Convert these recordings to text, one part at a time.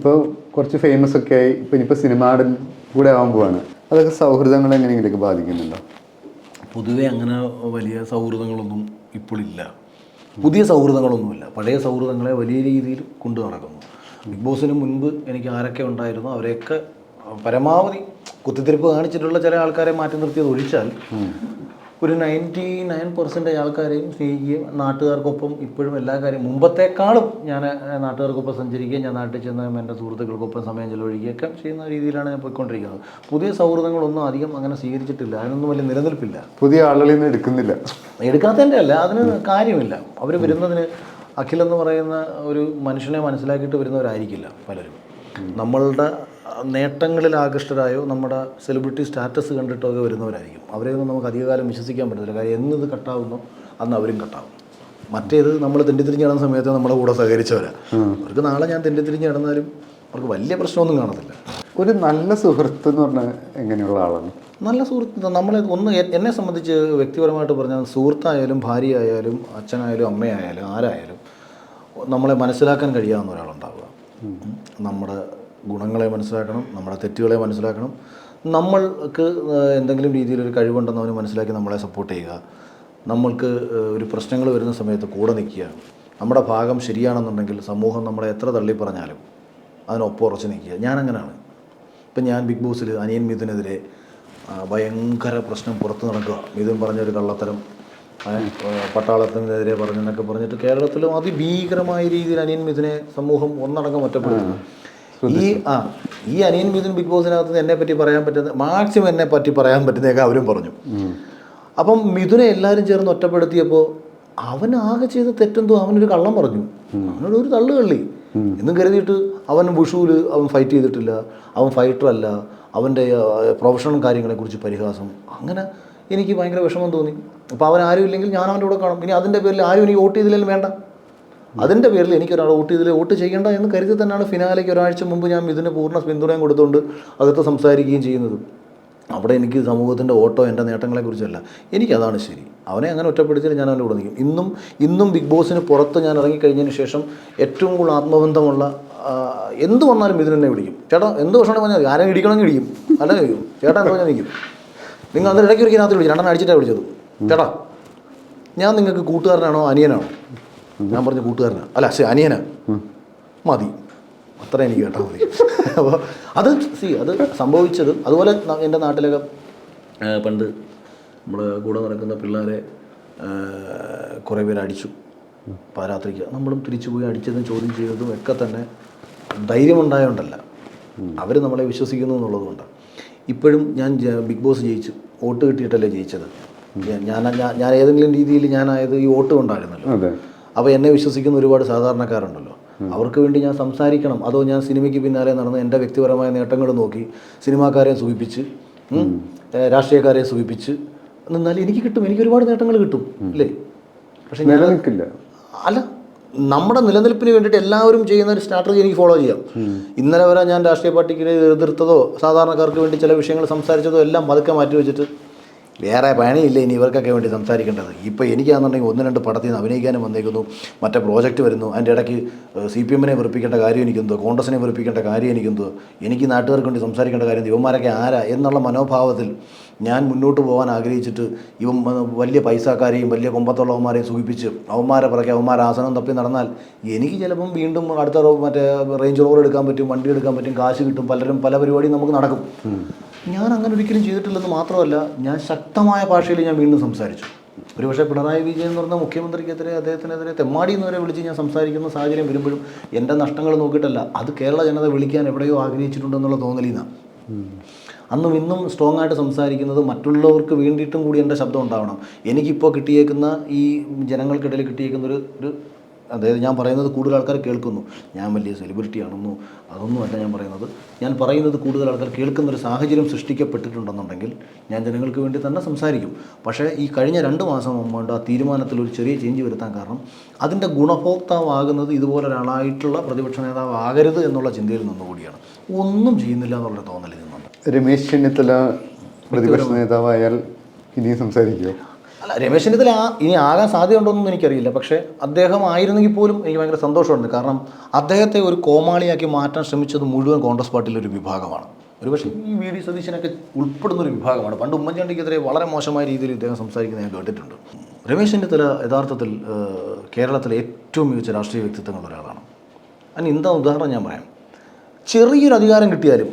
ഇപ്പോൾ കുറച്ച് ഫേമസ് ഒക്കെ ആയി ഇപ്പം ഇനിയിപ്പോൾ സിനിമാടൻ കൂടെ ആവാൻ പോവാണ്. അതൊക്കെ സൗഹൃദങ്ങൾ എങ്ങനെയെങ്കിലൊക്കെ ബാധിക്കുന്നുണ്ടോ? പൊതുവെ അങ്ങനെ വലിയ സൗഹൃദങ്ങളൊന്നും ഇപ്പോഴില്ല പുതിയ സൗഹൃദങ്ങളൊന്നുമില്ല. പഴയ സൗഹൃദങ്ങളെ വലിയ രീതിയിൽ കൊണ്ടു നടക്കുന്നു. ബിഗ് ബോസിന് മുൻപ് എനിക്ക് ആരൊക്കെ ഉണ്ടായിരുന്നു അവരെയൊക്കെ പരമാവധി കുത്തിത്തിരിപ്പ് കാണിച്ചിട്ടുള്ള ചില ആൾക്കാരെ മാറ്റി നിർത്തിയത് ഒഴിച്ചാൽ ഒരു നയന്റി നയൻ പെർസെന്റേജ് ആൾക്കാരെയും സ്നേഹിക്കുകയും നാട്ടുകാർക്കൊപ്പം ഇപ്പോഴും എല്ലാ കാര്യം മുമ്പത്തേക്കാളും ഞാൻ നാട്ടുകാർക്കൊപ്പം സഞ്ചരിക്കുകയും ഞാൻ നാട്ടിൽ ചെന്ന് എന്റെ സുഹൃത്തുക്കൾക്കൊപ്പം സമയം ചെലവഴിക്കുകയൊക്കെ ചെയ്യുന്ന രീതിയിലാണ് ഞാൻ പോയിക്കൊണ്ടിരിക്കുന്നത്. പുതിയ സൗഹൃദങ്ങളൊന്നും അധികം അങ്ങനെ സ്വീകരിച്ചിട്ടില്ല. അതിനൊന്നും വലിയ നിലനിൽപ്പില്ല. പുതിയ ആളുകളിൽ നിന്ന് എടുക്കുന്നില്ല. എടുക്കാത്തതിന്റെ അല്ല അതിന് കാര്യമില്ല. അവർ വരുന്നതിന് അഖിലെന്ന് പറയുന്ന ഒരു മനുഷ്യനെ മനസ്സിലാക്കിയിട്ട് വരുന്നവരായിരിക്കില്ല പലരും. നമ്മളുടെ നേട്ടങ്ങളിൽ ആകൃഷ്ടരായോ നമ്മുടെ സെലിബ്രിറ്റി സ്റ്റാറ്റസ് കണ്ടിട്ടോ ഒക്കെ വരുന്നവരായിരിക്കും അവരെയൊന്നും നമുക്ക് അധികകാലം വിശ്വസിക്കാൻ പറ്റില്ല കാര്യം എന്നത് കട്ടാവുന്നോ അന്ന് അവരും കട്ടാവും. മറ്റേത് നമ്മൾ തെണ്ടിത്തിരിഞ്ഞ് നടന്ന സമയത്ത് നമ്മുടെ കൂടെ സഹകരിച്ചവരാണ് അവർക്ക് നാളെ ഞാൻ തെണ്ടിത്തിരിഞ്ഞ് നടന്നാലും അവർക്ക് വലിയ പ്രശ്നമൊന്നും കാണത്തില്ല. ഒരു നല്ല സുഹൃത്ത് എന്ന് പറഞ്ഞാൽ എങ്ങനെയുള്ള ആളാണ്? നല്ല സുഹൃത്ത് നമ്മളെ ഒന്ന് എന്നെ സംബന്ധിച്ച് വ്യക്തിപരമായിട്ട് പറഞ്ഞാൽ സുഹൃത്തായാലും ഭാര്യയായാലും അച്ഛനായാലും അമ്മയായാലും ആരായാലും നമ്മളെ മനസ്സിലാക്കാൻ കഴിയാവുന്ന ഒരാളുണ്ടാവുക. നമ്മുടെ ഗുണങ്ങളെ മനസ്സിലാക്കണം നമ്മുടെ തെറ്റുകളെ മനസ്സിലാക്കണം. നമ്മൾക്ക് എന്തെങ്കിലും രീതിയിലൊരു കഴിവുണ്ടെന്ന് അവന് മനസ്സിലാക്കി നമ്മളെ സപ്പോർട്ട് ചെയ്യുക. നമ്മൾക്ക് ഒരു പ്രശ്നങ്ങൾ വരുന്ന സമയത്ത് കൂടെ നിൽക്കുക. നമ്മുടെ ഭാഗം ശരിയാണെന്നുണ്ടെങ്കിൽ സമൂഹം നമ്മളെ എത്ര തള്ളി പറഞ്ഞാലും അതിനൊപ്പം ഉറച്ച് നിൽക്കുക. ഞാനങ്ങനെയാണ് ഇപ്പം ഞാൻ ബിഗ് ബോസിൽ അനിയൻ മിഥുനെതിരെ ഭയങ്കര പ്രശ്നം പുറത്ത് നടക്കുക. മിഥുൻ പറഞ്ഞൊരു കള്ളത്തരം പട്ടാളത്തിനെതിരെ പറഞ്ഞെന്നൊക്കെ പറഞ്ഞിട്ട് കേരളത്തിലും അതിഭീകരമായ രീതിയിൽ അനിയൻ മിഥുനെ സമൂഹം ഒന്നടങ്കം ഒറ്റപ്പെടുത്തുന്നു ഈ ആ ഈ അനിയൻ മിഥുൻ ബിഗ് ബോസിനകത്ത് എന്നെ പറ്റി പറയാൻ പറ്റുന്ന മാക്സിമം എന്നെ പറ്റി പറയാൻ പറ്റുന്നതൊക്കെ അവരും പറഞ്ഞു. അപ്പം മിഥുനെ എല്ലാവരും ചേർന്ന് ഒറ്റപ്പെടുത്തിയപ്പോൾ അവൻ ആകെ ചെയ്ത തെറ്റെന്തോ അവനൊരു കള്ളം പറഞ്ഞു. അവനോട് ഒരു തള്ളു കള്ളി എന്നും കരുതിയിട്ട് അവൻ ബുഷൂൽ അവൻ ഫൈറ്റ് ചെയ്തിട്ടില്ല. അവൻ ഫൈറ്റർ അല്ല. അവന്റെ പ്രൊഫഷണൽ കാര്യങ്ങളെക്കുറിച്ച് പരിഹാസം. അങ്ങനെ എനിക്ക് ഭയങ്കര വിഷമം തോന്നി. അപ്പോൾ അവൻ ആരും ഇല്ലെങ്കിൽ ഞാൻ അവന്റെ കൂടെ കാണും. ഇനി അതിന്റെ പേരിൽ ആരും ഇനി വോട്ട് ചെയ്തില്ലെങ്കിലും വേണ്ട. അതിന്റെ പേരിൽ എനിക്ക് ഒരാൾ വോട്ട് ചെയ്തില്ല? വോട്ട് ചെയ്യേണ്ട എന്ന് കരുതി തന്നെയാണ് ഫിനാലേക്ക് ഒരാഴ്ച മുമ്പ് ഞാൻ ഇതിന് പൂർണ പിന്തുണയും കൊടുത്തുകൊണ്ട് അകത്ത് സംസാരിക്കുകയും ചെയ്യുന്നത്. അവിടെ എനിക്ക് സമൂഹത്തിന്റെ ഓട്ടോ എന്റെ നേട്ടങ്ങളെക്കുറിച്ചല്ല. എനിക്കതാണ് ശരി. അവനെ അങ്ങനെ ഒറ്റപ്പെടുത്തിയിട്ട് ഞാൻ അവന്റെ കൂടെ നിൽക്കും. ഇന്നും ഇന്നും ബിഗ് ബോസിന് പുറത്ത് ഞാൻ ഇറങ്ങിക്കഴിഞ്ഞതിന് ശേഷം ഏറ്റവും കൂടുതൽ ആത്മബന്ധമുള്ള എന്ത് വന്നാലും ഇതിനെന്നെ വിളിക്കും. ചേട്ടാ എന്ത് വർഷമാണ് പറഞ്ഞാൽ. ആരെയും ഇടിക്കണമെങ്കിൽ ഇടിക്കും. അല്ല കഴിയും ചേട്ടാ എന്ന് പറഞ്ഞാൽ നിൽക്കും നിങ്ങൾ അന്ന് ഇടയ്ക്ക് രാത്രി വിളിച്ചു രണ്ടെണ്ണം അടിച്ചിട്ടാണ് വിളിച്ചത്. ചേട്ടാ ഞാൻ നിങ്ങൾക്ക് കൂട്ടുകാരനാണോ അനിയനാണോ? ഞാൻ പറഞ്ഞ കൂട്ടുകാരനാണ് അല്ല ശരി അനിയനാ. മതി. അത്ര എനിക്ക് കേട്ടാൽ മതി. അപ്പോൾ അത് സി അത് സംഭവിച്ചത് അതുപോലെ എന്റെ നാട്ടിലൊക്കെ പണ്ട് നമ്മൾ കൂടെ നടക്കുന്ന പിള്ളേരെ കുറേ പേര് അടിച്ചു. പാരാത്രിക്ക് നമ്മളും തിരിച്ചു പോയി അടിച്ചതും ചോദ്യം ചെയ്തതും ഒക്കെ തന്നെ ധൈര്യമുണ്ടായോണ്ടല്ല. അവർ നമ്മളെ വിശ്വസിക്കുന്നു എന്നുള്ളതുകൊണ്ടാണ് ഇപ്പോഴും ഞാൻ ബിഗ് ബോസ് ജയിച്ചു. വോട്ട് കിട്ടിയിട്ടല്ലേ ജയിച്ചത്? ഞാൻ ഞാൻ- ഏതെങ്കിലും രീതിയിൽ ഞാനായത് ഈ വോട്ട് കൊണ്ടായിരുന്നല്ലോ. അപ്പോൾ എന്നെ വിശ്വസിക്കുന്ന ഒരുപാട് സാധാരണക്കാരുണ്ടല്ലോ. അവർക്ക് വേണ്ടി ഞാൻ സംസാരിക്കണം. അതോ ഞാൻ സിനിമയ്ക്ക് പിന്നാലെ നടന്ന് എന്റെ വ്യക്തിപരമായ നേട്ടങ്ങൾ നോക്കി സിനിമാക്കാരെ സൂചിപ്പിച്ച് രാഷ്ട്രീയക്കാരെ സൂചിപ്പിച്ച് നിന്നാൽ എനിക്ക് കിട്ടും. എനിക്ക് ഒരുപാട് നേട്ടങ്ങൾ കിട്ടും. അല്ലേ പക്ഷെ നിലനിൽക്കില്ല. അല്ല. നമ്മുടെ നിലനിൽപ്പിന് വേണ്ടിയിട്ട് എല്ലാവരും ചെയ്യുന്ന ഒരു സ്ട്രാറ്റജി എനിക്ക് ഫോളോ ചെയ്യാം. ഇന്നലെ വരെ ഞാൻ രാഷ്ട്രീയ പാർട്ടിക്ക് എതിർത്തതോ സാധാരണക്കാർക്ക് വേണ്ടി ചില വിഷയങ്ങൾ സംസാരിച്ചതോ എല്ലാം പതുക്കെ മാറ്റി വെച്ചിട്ട് വേറെ പണിയില്ല ഇനി ഇവർക്കൊക്കെ വേണ്ടി സംസാരിക്കേണ്ടത്. ഇപ്പോൾ എനിക്കാണെന്നുണ്ടെങ്കിൽ ഒന്ന് രണ്ട് പടത്തിൽ നിന്ന് അഭിനയിക്കാനും വന്നേക്കുന്നു. മറ്റേ പ്രോജക്റ്റ് വരുന്നു. അതിന്റെ ഇടയ്ക്ക് സി പി എമ്മിനെ വെറുപ്പിക്കേണ്ട കാര്യം എനിക്കെന്തോ കോൺഗ്രസിനെ വെറുപ്പിക്കേണ്ട കാര്യം എനിക്കെന്തോ എനിക്ക് നാട്ടുകാർക്ക് വേണ്ടി സംസാരിക്കേണ്ട കാര്യം ഇവന്മാരൊക്കെ ആരാ എന്നുള്ള മനോഭാവത്തിൽ ഞാൻ മുന്നോട്ട് പോകാൻ ആഗ്രഹിച്ചിട്ട് ഇവ വലിയ പൈസക്കാരെയും വലിയ കൊമ്പത്തുള്ളവന്മാരെയും സൂചിപ്പിച്ച് അവന്മാരെ പിറകെ അവന്മാരെ ആസനം തപ്പി നടന്നാൽ എനിക്ക് ചിലപ്പം വീണ്ടും അടുത്ത മറ്റേ റേഞ്ച് റോവർ എടുക്കാൻ പറ്റും വണ്ടി എടുക്കാൻ പറ്റും കാശ് കിട്ടും പലരും പല പരിപാടിയും നമുക്ക് നടക്കും. ഞാൻ അങ്ങനെ ഒരിക്കലും ചെയ്തിട്ടില്ലെന്ന് മാത്രമല്ല ഞാൻ ശക്തമായ ഭാഷയിൽ ഞാൻ വീണ്ടും സംസാരിച്ചു. ഒരുപക്ഷെ പിണറായി വിജയൻ എന്ന് പറഞ്ഞ മുഖ്യമന്ത്രിക്കെതിരെ അദ്ദേഹത്തിനെതിരെ തെമ്മാടി എന്നവരെ വിളിച്ച് ഞാൻ സംസാരിക്കുന്ന സാഹചര്യം വരുമ്പോഴും എന്റെ നഷ്ടങ്ങൾ നോക്കിയിട്ടല്ല അത് കേരള ജനത വിളിക്കാൻ എവിടെയോ ആഗ്രഹിച്ചിട്ടുണ്ടെന്നുള്ള തോന്നലിൽ നിന്നാണ് അന്നും ഇന്നും സ്ട്രോങ് ആയിട്ട് സംസാരിക്കുന്നത് മറ്റുള്ളവർക്ക് വേണ്ടിയിട്ടും കൂടി എന്റെ ശബ്ദം ഉണ്ടാവണം. എനിക്കിപ്പോൾ കിട്ടിയേക്കുന്ന ഈ ജനങ്ങൾക്കിടയിൽ കിട്ടിയേക്കുന്ന ഒരു ഒരു അതായത് ഞാൻ പറയുന്നത് കൂടുതൽ ആൾക്കാർ കേൾക്കുന്നു. ഞാൻ വലിയ സെലിബ്രിറ്റി ആണെന്നോ അതൊന്നുമല്ല ഞാൻ പറയുന്നത്. ഞാൻ പറയുന്നത് കൂടുതൽ ആൾക്കാർ കേൾക്കുന്ന ഒരു സാഹചര്യം സൃഷ്ടിക്കപ്പെട്ടിട്ടുണ്ടെന്നുണ്ടെങ്കിൽ ഞാൻ ജനങ്ങൾക്ക് വേണ്ടി തന്നെ സംസാരിക്കും. പക്ഷേ ഈ കഴിഞ്ഞ രണ്ട് മാസം മുമ്പ് ആ തീരുമാനത്തിൽ ഒരു ചെറിയ ചേഞ്ച് വരുത്താൻ കാരണം അതിന്റെ ഗുണഭോക്താവാകുന്നത് ഇതുപോലെ ഒരാളായിട്ടുള്ള പ്രതിപക്ഷ നേതാവ് ആകരുത് എന്നുള്ള ചിന്തയിൽ നിന്നുകൂടിയാണ്. ഒന്നും ചെയ്യുന്നില്ല എന്നുള്ളൊരു നിന്നുണ്ട് രമേശ് ചെന്നിത്തല പ്രതിപക്ഷ നേതാവായാൽ ഇനിയും സംസാരിക്കുമോ അല്ല രമേശ് ചെന്നിത്തല ആ ഇനി ആകാൻ സാധ്യതയുണ്ടോന്നൊന്നും എനിക്കറിയില്ല. പക്ഷേ അദ്ദേഹം ആയിരുന്നെങ്കിൽ പോലും എനിക്ക് ഭയങ്കര സന്തോഷമുണ്ട്. കാരണം അദ്ദേഹത്തെ ഒരു കോമാളിയാക്കി മാറ്റാൻ ശ്രമിച്ചത് മുഴുവൻ കോൺഗ്രസ് പാർട്ടിയിലെ ഒരു വിഭാഗമാണ്. ഒരുപക്ഷെ ഈ വി ഡി സതീശനൊക്കെ ഉൾപ്പെടുന്ന ഒരു വിഭാഗമാണ്. പണ്ട് ഉമ്മൻചാണ്ടിക്കെതിരെ വളരെ മോശമായ രീതിയിൽ ഇദ്ദേഹം സംസാരിക്കുന്നത് ഞാൻ കേട്ടിട്ടുണ്ട്. രമേശ് ചെന്നിത്തല യഥാർത്ഥത്തിൽ കേരളത്തിലെ ഏറ്റവും മികച്ച രാഷ്ട്രീയ വ്യക്തിത്വങ്ങളിൽ ഒരാളാണ്. അതിന് എന്താ ഉദാഹരണം ഞാൻ പറയാം. ചെറിയൊരു അധികാരം കിട്ടിയാലും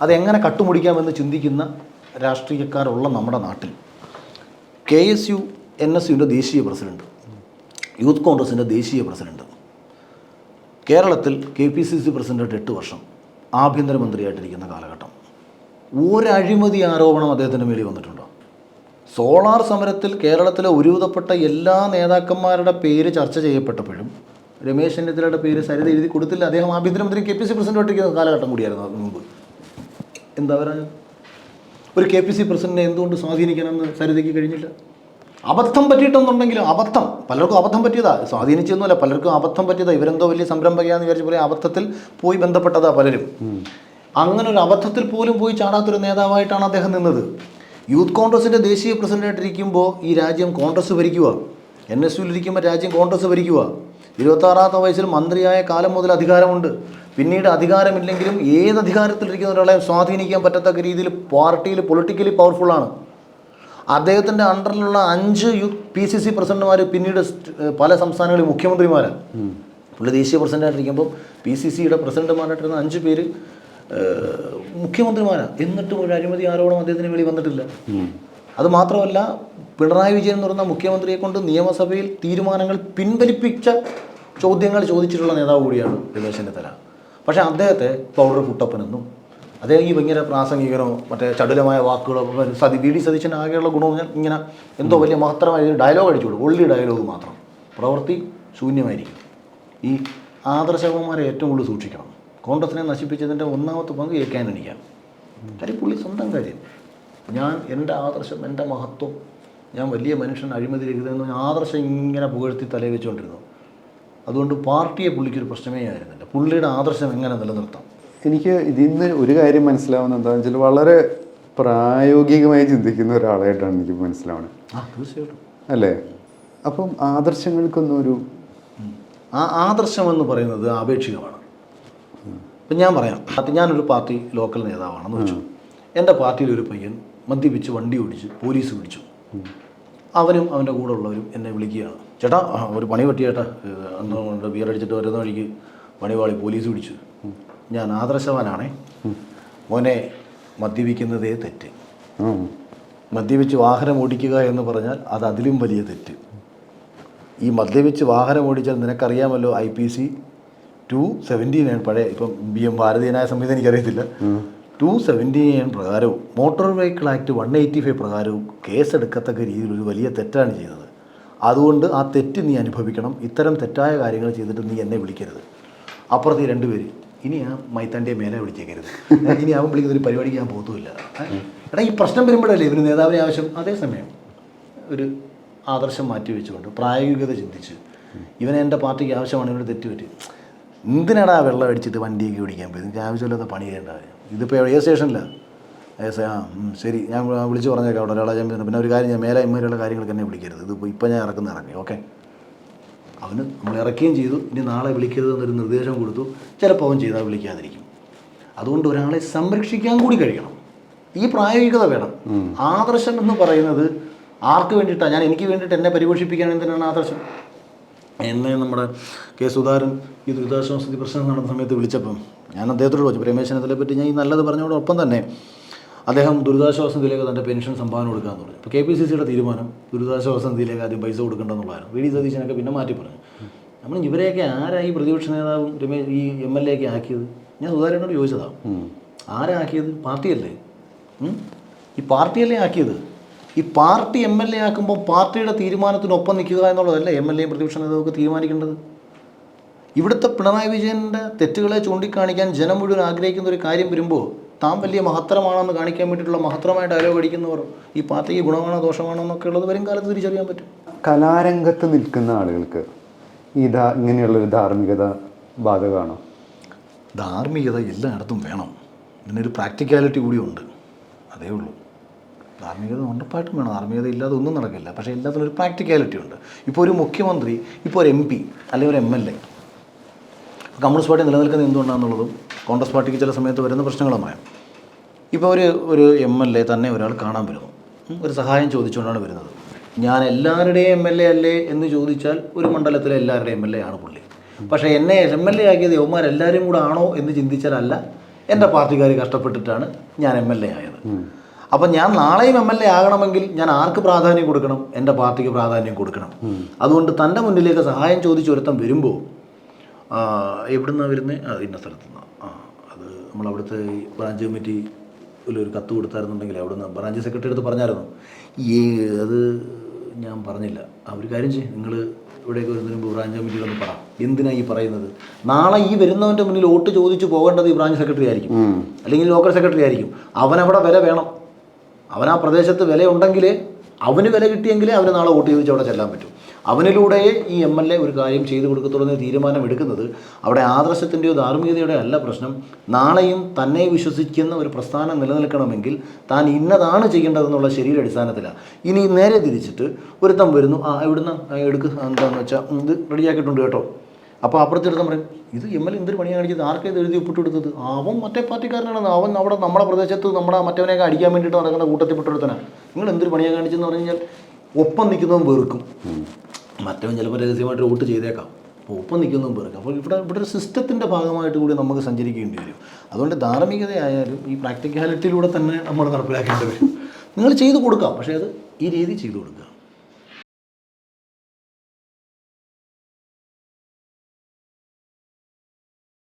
അതെങ്ങനെ കട്ടുമുടിക്കാമെന്ന് ചിന്തിക്കുന്ന രാഷ്ട്രീയക്കാരുള്ള നമ്മുടെ നാട്ടിൽ K S U N S യുവിന്റെ ദേശീയ പ്രസിഡന്റ് യൂത്ത് കോൺഗ്രസിന്റെ ദേശീയ പ്രസിഡന്റ് കേരളത്തിൽ K P C C president എട്ട് വർഷം ആഭ്യന്തരമന്ത്രിയായിട്ടിരിക്കുന്ന കാലഘട്ടം. ഒരഴിമതി ആരോപണം അദ്ദേഹത്തിന്റെ മേലിൽ വന്നിട്ടുണ്ടോ? സോളാർ സമരത്തിൽ കേരളത്തിലെ ഒരുവിധപ്പെട്ട എല്ലാ നേതാക്കന്മാരുടെ പേര് ചർച്ച ചെയ്യപ്പെട്ടപ്പോഴും രമേശ് ചെന്നിത്തലയുടെ പേര് സരിത എഴുതി കൊടുത്തില്ല. അദ്ദേഹം ആഭ്യന്തരമന്ത്രി കെ പി സി പ്രസിഡന്റായിട്ടിരിക്കുന്ന കാലഘട്ടം കൂടിയായിരുന്നു മുമ്പ് എന്താ പറയുക ഒരു കെ പി സി പ്രസിഡന്റിനെ എന്തുകൊണ്ട് സ്വാധീനിക്കണമെന്ന് സരിതയ്ക്ക് കഴിഞ്ഞില്ല? അബദ്ധം പറ്റിയിട്ടെന്നുണ്ടെങ്കിലും അബദ്ധം. പലർക്കും അബദ്ധം പറ്റിയതാ. സ്വാധീനിച്ചൊന്നുമല്ല പലർക്കും അബദ്ധം പറ്റിയതാ. ഇവരെന്തോ വലിയ സംരംഭകയാന്ന് വിചാരിച്ച പോലെ അബദ്ധത്തിൽ പോയി ബന്ധപ്പെട്ടതാ പലരും. അങ്ങനെ ഒരു അബദ്ധത്തിൽ പോലും പോയി ചാടാത്തൊരു നേതാവായിട്ടാണ് അദ്ദേഹം നിന്നത്. യൂത്ത് കോൺഗ്രസിന്റെ ദേശീയ പ്രസിഡന്റായിട്ടിരിക്കുമ്പോൾ ഈ രാജ്യം കോൺഗ്രസ് ഭരിക്കുക എൻ എസ് യുയിലിരിക്കുമ്പോൾ രാജ്യം കോൺഗ്രസ് ഭരിക്കുക ഇരുപത്താറാമത്തെ വയസ്സിൽ മന്ത്രിയായ കാലം മുതൽ അധികാരമുണ്ട്. പിന്നീട് അധികാരമില്ലെങ്കിലും ഏത് അധികാരത്തിലിരിക്കുന്ന ഒരാളെ സ്വാധീനിക്കാൻ പറ്റത്തക്ക രീതിയിൽ പാർട്ടിയിൽ പൊളിറ്റിക്കലി പവർഫുള്ളാണ് അദ്ദേഹത്തിന്റെ അണ്ടറിലുള്ള അഞ്ച് യു പി സി സി പ്രസിഡന്റുമാർ പിന്നീട് പല സംസ്ഥാനങ്ങളിൽ മുഖ്യമന്ത്രിമാരാണ് പുള്ളി ദേശീയ പ്രസിഡന്റായിട്ടിരിക്കുമ്പോൾ പി സി സിയുടെ പ്രസിഡന്റുമാരായിട്ടിരുന്ന അഞ്ച് പേര് മുഖ്യമന്ത്രിമാരാണ് എന്നിട്ടും ഒരു അഴിമതി ആരോപണം അദ്ദേഹത്തിന് വേണ്ടി വന്നിട്ടില്ല. അത് മാത്രമല്ല പിണറായി വിജയൻ എന്ന് പറയുന്ന മുഖ്യമന്ത്രിയെ കൊണ്ട് നിയമസഭയിൽ തീരുമാനങ്ങൾ പിൻവലിപ്പിച്ച ചോദ്യങ്ങൾ ചോദിച്ചിട്ടുള്ള നേതാവ് കൂടിയാണ് രമേശ് ചെന്നിത്തല. പക്ഷേ അദ്ദേഹത്തെ പൗഡർ കുട്ടപ്പനെന്നും അദ്ദേഹം ഈ ഭയങ്കര പ്രാസംഗികനോ മറ്റേ ചടുലമായ വാക്കുകളോ സതി വി ഡി സതീശനാകെയുള്ള ആകെയുള്ള ഗുണമെന്ന് പറഞ്ഞാൽ ഇങ്ങനെ എന്തോ വലിയ മഹത്തരമായ ഡയലോഗ് അടിച്ചു കൊടുക്കും ഒള്ളി ഡയലോഗ് മാത്രം. പ്രവൃത്തി ശൂന്യമായിരിക്കും. ഈ ആദർശകന്മാരെ ഏറ്റവും കൂടുതൽ സൂക്ഷിക്കണം. കോൺഗ്രസിനെ നശിപ്പിച്ചതിന്റെ ഒന്നാമത്തെ പങ്ക് എ കെ ആന്റണിക്കാണ് കാര്യം പുള്ളി സ്വന്തം കാര്യം. ഞാൻ എന്റെ ആദർശം എന്റെ മഹത്വം ഞാൻ വലിയ മനുഷ്യൻ അഴിമതി രഹിതമെന്ന് ആദർശം ഇങ്ങനെ പുകഴ്ത്തി തലയിൽ വെച്ചുകൊണ്ടിരുന്നു അതുകൊണ്ട് പാർട്ടിയെ പുള്ളിക്കൊരു പ്രശ്നമേ ആയിരുന്നില്ല. പുള്ളിയുടെ ആദർശം എങ്ങനെ നിലനിർത്താം? എനിക്ക് ഇതിൽ നിന്ന് ഒരു കാര്യം മനസ്സിലാവുന്ന എന്താണെന്ന് വെച്ചാൽ വളരെ പ്രായോഗികമായി ചിന്തിക്കുന്ന ഒരാളായിട്ടാണ് എനിക്ക് മനസ്സിലാവുന്നത് തീർച്ചയായിട്ടും. അല്ലേ? അപ്പം ആദർശങ്ങൾക്കൊന്നും ഒരു ആ ആദർശം എന്ന് പറയുന്നത് ആപേക്ഷികമാണ്. ഇപ്പം ഞാൻ പറയാം. അത് ഞാനൊരു പാർട്ടി ലോക്കൽ നേതാവാണെന്ന് വെച്ചു. എന്റെ പാർട്ടിയിൽ ഒരു പയ്യൻ മദ്യപിച്ച് വണ്ടി ഓടിച്ച് പോലീസ് പിടിച്ചു. അവനും അവന്റെ കൂടെ ഉള്ളവരും എന്നെ വിളിക്കുകയാണ്. ചേട്ടാ ഒരു പണി പറ്റിയേട്ടാ. അന്ന് ബിയർ അടിച്ചിട്ട് വരുന്ന വഴിക്ക് പണിവാളി പോലീസ് പിടിച്ചു. ഞാൻ ആദർശവാനാണേ. മോനെ മദ്യപിക്കുന്നതേ തെറ്റ്. മദ്യപിച്ച് വാഹനം ഓടിക്കുക എന്ന് പറഞ്ഞാൽ അത് അതിലും വലിയ തെറ്റ്. ഈ മദ്യപിച്ച് വാഹനം ഓടിച്ചാൽ നിനക്കറിയാമല്ലോ I P C two seventy nine പഴയ ഇപ്പം ബി എം ഭാരതീയനായ സംഹിത എനിക്കറിയത്തില്ല. Two seventy nine പ്രകാരവും motor vehicle act one eighty five പ്രകാരവും കേസെടുക്കത്തക്ക രീതിയിൽ ഒരു വലിയ തെറ്റാണ് ചെയ്യുന്നത്. അതുകൊണ്ട് ആ തെറ്റ് നീ അനുഭവിക്കണം. ഇത്തരം തെറ്റായ കാര്യങ്ങൾ ചെയ്തിട്ട് നീ എന്നെ വിളിക്കരുത്. അപ്പുറത്ത് രണ്ടുപേര് ഇനി ആ മൈത്താന്റെ മേലെ വിളിച്ചേക്കരുത്. ഇനി അവൻ വിളിക്കുന്ന ഒരു പരിപാടിക്ക് ഞാൻ പോകത്തുമില്ല? എടാ ഈ പ്രശ്നം വരുമ്പോഴല്ലേ ഇവന് നേതാവിനെ ആവശ്യം? അതേസമയം ഒരു ആദർശം മാറ്റി വെച്ചുകൊണ്ട് പ്രായോഗികത ചിന്തിച്ച് ഇവനെ എന്റെ പാർട്ടിക്ക് ആവശ്യമാണ് ഇവന് തെറ്റുപറ്റി. എന്തിനാടാ വെള്ളം അടിച്ചിട്ട് വണ്ടിയൊക്കെ ഓടിക്കാൻ പോയി എനിക്ക് ആവശ്യമില്ലാത്ത പണി ചെയ്യേണ്ട ഇതിപ്പോൾ ഏ സ്റ്റേഷനിലാണ് ഏ സ- ആ ശരി. ഞാൻ വിളിച്ച് പറഞ്ഞേക്കാം അവിടെ ഒരാളെ ഞാൻ പിന്നെ ഒരു കാര്യം ഞാൻ മേലെ ഇമ്മേലുള്ള കാര്യങ്ങൾക്ക് എന്നെ വിളിക്കരുത്. ഇത് ഇപ്പം ഞാൻ ഇറക്കുന്ന ഇറങ്ങി ഓക്കെ? അവന് നമ്മൾ ഇറക്കുകയും ചെയ്തു. ഇനി നാളെ വിളിക്കരുത് എന്നൊരു നിർദ്ദേശം കൊടുത്തു. ചിലപ്പോൾ അവൻ ചെയ്താൽ വിളിക്കാതിരിക്കും. അതുകൊണ്ട് ഒരാളെ സംരക്ഷിക്കാൻ കൂടി കഴിയണം. ഈ പ്രായോഗികത വേണം. ആദർശം എന്ന് പറയുന്നത് ആർക്ക് വേണ്ടിയിട്ടാണ് ഞാൻ എനിക്ക് വേണ്ടിയിട്ട് എന്നെ പരിപോഷിപ്പിക്കാൻ എന്തിനാണ് ആദർശം? എന്നെ നമ്മുടെ കെ സുധാരൻ ഈ ദുരിതാശ്വാസ പ്രശ്നം നടന്ന സമയത്ത് വിളിച്ചപ്പം ഞാൻ അദ്ദേഹത്തോട് ചോദിച്ചു പ്രമേശനത്തിനെ പറ്റി ഞാൻ ഈ നല്ലത് പറഞ്ഞതോടൊപ്പം തന്നെ അദ്ദേഹം ദുരിതാശ്വാസ നിധിയിലേക്ക് തന്റെ പെൻഷൻ സംഭാവന കൊടുക്കാമെന്ന് പറഞ്ഞു. അപ്പോൾ കെ പി സി സിയുടെ തീരുമാനം ദുരിതാശ്വാസ നിധിയിലേക്ക് ആദ്യം പൈസ കൊടുക്കേണ്ടെന്നുള്ളതാണ് വി ഡി സതീശനൊക്കെ പിന്നെ മാറ്റി പറഞ്ഞു. നമ്മൾ ഇവരെയൊക്കെ ആരായി പ്രതിപക്ഷ നേതാവും രമേശ് ഈ എം എൽ എ ഒക്കെ ആക്കിയത്? ഞാൻ സുധാകരനോട് ചോദിച്ചതാണ് ആരാക്കിയത് പാർട്ടിയല്ലേ? ഈ പാർട്ടിയല്ലേ ആക്കിയത്? ഈ പാർട്ടി എം എൽ എ ആക്കുമ്പോൾ പാർട്ടിയുടെ തീരുമാനത്തിനൊപ്പം നിൽക്കുക എന്നുള്ളതല്ലേ എം എൽ എയും പ്രതിപക്ഷ നേതാവൊക്കെ തീരുമാനിക്കേണ്ടത്? ഇവിടുത്തെ പിണറായി വിജയന്റെ തെറ്റുകളെ ചൂണ്ടിക്കാണിക്കാൻ ജനം മുഴുവൻ ആഗ്രഹിക്കുന്ന ഒരു കാര്യം വരുമ്പോൾ താൻ വലിയ മഹത്തരമാണെന്ന് കാണിക്കാൻ വേണ്ടിയിട്ടുള്ള മഹത്തരമായ ഡയലോഗ് അടിക്കുന്നവർ ഈ പാർട്ടിക്ക് ഗുണമാണോ ദോഷമാണോ എന്നൊക്കെ ഉള്ളത് വരും കാലത്ത് തിരിച്ചറിയാൻ പറ്റും. കലാരംഗത്ത് നിൽക്കുന്ന ആളുകൾക്ക് ഈ ധാ ഇങ്ങനെയുള്ളൊരു ധാർമ്മികത ബാധകമാണോ? ധാർമ്മികത എല്ലായിടത്തും വേണം. ഇതിനൊരു പ്രാക്ടിക്കാലിറ്റി കൂടിയുണ്ട് അതേ ഉള്ളൂ. ധാർമ്മികത ഉറപ്പായിട്ടും വേണം. ധാർമ്മികത ഇല്ലാതെ ഒന്നും നടക്കില്ല. പക്ഷേ എല്ലാത്തിനും ഒരു പ്രാക്ടിക്കാലിറ്റി ഉണ്ട്. ഇപ്പോൾ ഒരു മുഖ്യമന്ത്രി ഇപ്പോൾ ഒരു എം പി അല്ലെങ്കിൽ ഒരു M L A communist party നിലനിൽക്കുന്നത് എന്തുകൊണ്ടാണെന്നുള്ളതും കോൺഗ്രസ് പാർട്ടിക്ക് ചില സമയത്ത് വരുന്ന പ്രശ്നങ്ങളും പറയാം ഇപ്പോൾ ഒരു ഒരു എം എൽ എ തന്നെ ഒരാൾ കാണാൻ വരുന്നു. ഒരു സഹായം ചോദിച്ചുകൊണ്ടാണ് വരുന്നത്. ഞാൻ എല്ലാവരുടെയും എം എൽ എ അല്ലേ എന്ന് ചോദിച്ചാൽ ഒരു മണ്ഡലത്തിലെ എല്ലാവരുടെയും എം എൽ എ ആണ് പുള്ളി. പക്ഷേ എന്നെ എം എൽ എ ആക്കിയത് യവന്മാരെല്ലാവരും കൂടെ ആണോ എന്ന് ചിന്തിച്ചാലല്ല എന്റെ പാർട്ടിക്കാർ കഷ്ടപ്പെട്ടിട്ടാണ് ഞാൻ എം എൽ എ ആയത്. അപ്പം ഞാൻ നാളെയും എം എൽ എ ആകണമെങ്കിൽ ഞാൻ ആർക്ക് പ്രാധാന്യം കൊടുക്കണം? എന്റെ പാർട്ടിക്ക് പ്രാധാന്യം കൊടുക്കണം. അതുകൊണ്ട് തന്റെ മുന്നിലേക്ക് സഹായം ചോദിച്ചൊരുത്തം വരുമ്പോൾ എവിടുന്നാണ് വരുന്നത് ഇന്ന സ്ഥലത്ത് നിന്നാണ് ആ അത് നമ്മൾ അവിടുത്തെ ബ്രാഞ്ച് കമ്മിറ്റി ഒരു കത്ത് കൊടുത്തായിരുന്നുണ്ടെങ്കിൽ അവിടുന്ന് ബ്രാഞ്ച് സെക്രട്ടറി അടുത്ത് പറഞ്ഞായിരുന്നു. ഈ അത് ഞാൻ പറഞ്ഞില്ല. ഒരു കാര്യം ചെയ്യും. നിങ്ങൾ ഇവിടേക്ക് വരുന്നതിന് മുമ്പ് ബ്രാഞ്ച് കമ്മിറ്റിയിലൊന്ന് പറ. എന്തിനാ ഈ പറയുന്നത്? നാളെ ഈ വരുന്നവന്റെ മുന്നിൽ വോട്ട് ചോദിച്ചു പോകേണ്ടത് ഈ ബ്രാഞ്ച് സെക്രട്ടറി ആയിരിക്കും. അല്ലെങ്കിൽ ലോക്കൽ സെക്രട്ടറി ആയിരിക്കും. അവനവിടെ വില വേണം. അവൻ ആ പ്രദേശത്ത് വിലയുണ്ടെങ്കിൽ അവന് വില കിട്ടിയെങ്കിൽ അവന് നാളെ വോട്ട് ചോദിച്ച് അവിടെ ചെല്ലാൻ പറ്റും. അവനിലൂടെ ഈ എം എൽ എ ഒരു കാര്യം ചെയ്തു കൊടുക്കത്തുള്ളൂ തീരുമാനം എടുക്കുന്നത് അവിടെ ആദർശത്തിന്റെയോ ധാർമ്മികതയുടെയോ അല്ല പ്രശ്നം. നാളെയും തന്നെ വിശ്വസിക്കുന്ന ഒരു പ്രസ്ഥാനം നിലനിൽക്കണമെങ്കിൽ താൻ ഇന്നതാണ് ചെയ്യേണ്ടതെന്നുള്ള ശരിയുടെ അടിസ്ഥാനത്തിലാണ് ഇനി നേരെ തിരിച്ചിട്ട് ഒരുത്തം വരുന്നു. ആ എവിടുന്ന എടുക്ക്. എന്താണെന്ന് വെച്ചാൽ ഇത് റെഡിയാക്കിയിട്ടുണ്ട് കേട്ടോ. അപ്പോൾ അപ്പുറത്തെടുത്തം പറയും ഇത് എം എൽ എന്തൊരു പണിയാണ് കാണിച്ചത്? ആർക്കെ ഇത് എഴുതി ഒപ്പിട്ട് കൊടുത്തത് അവൻ മറ്റേ പാർട്ടിക്കാരനാണ് അവൻ അവിടെ നമ്മുടെ പ്രദേശത്ത് നമ്മുടെ മറ്റവനെയൊക്കെ അടിക്കാൻ വേണ്ടിയിട്ട് നടക്കുന്ന കൂട്ടത്തിൽപ്പെട്ടെടുത്തനാണ് നിങ്ങൾ എന്തൊരു പണിയാണ് കാണിച്ചെന്ന് പറഞ്ഞു കഴിഞ്ഞാൽ ഒപ്പം നിൽക്കുന്നതും വെറുക്കും. മറ്റവൻ ചിലപ്പോൾ രഹസ്യമായിട്ട് വോട്ട് ചെയ്തേക്കാം. അപ്പോൾ ഒപ്പം നിൽക്കുന്നതും വെറുക്കും. അപ്പോൾ ഇവിടെ ഇവിടെ ഒരു സിസ്റ്റത്തിന്റെ ഭാഗമായിട്ട് കൂടി നമുക്ക് സഞ്ചരിക്കേണ്ടി വരും. അതുകൊണ്ട് ധാർമ്മികതയായാലും ഈ പ്രാക്ടിക്കാലിറ്റിയിലൂടെ തന്നെ നമ്മൾ നടപ്പിലാക്കേണ്ടി വരും. നിങ്ങൾ ചെയ്തു കൊടുക്കാം. പക്ഷേ അത് ഈ രീതി ചെയ്തു കൊടുക്കുക.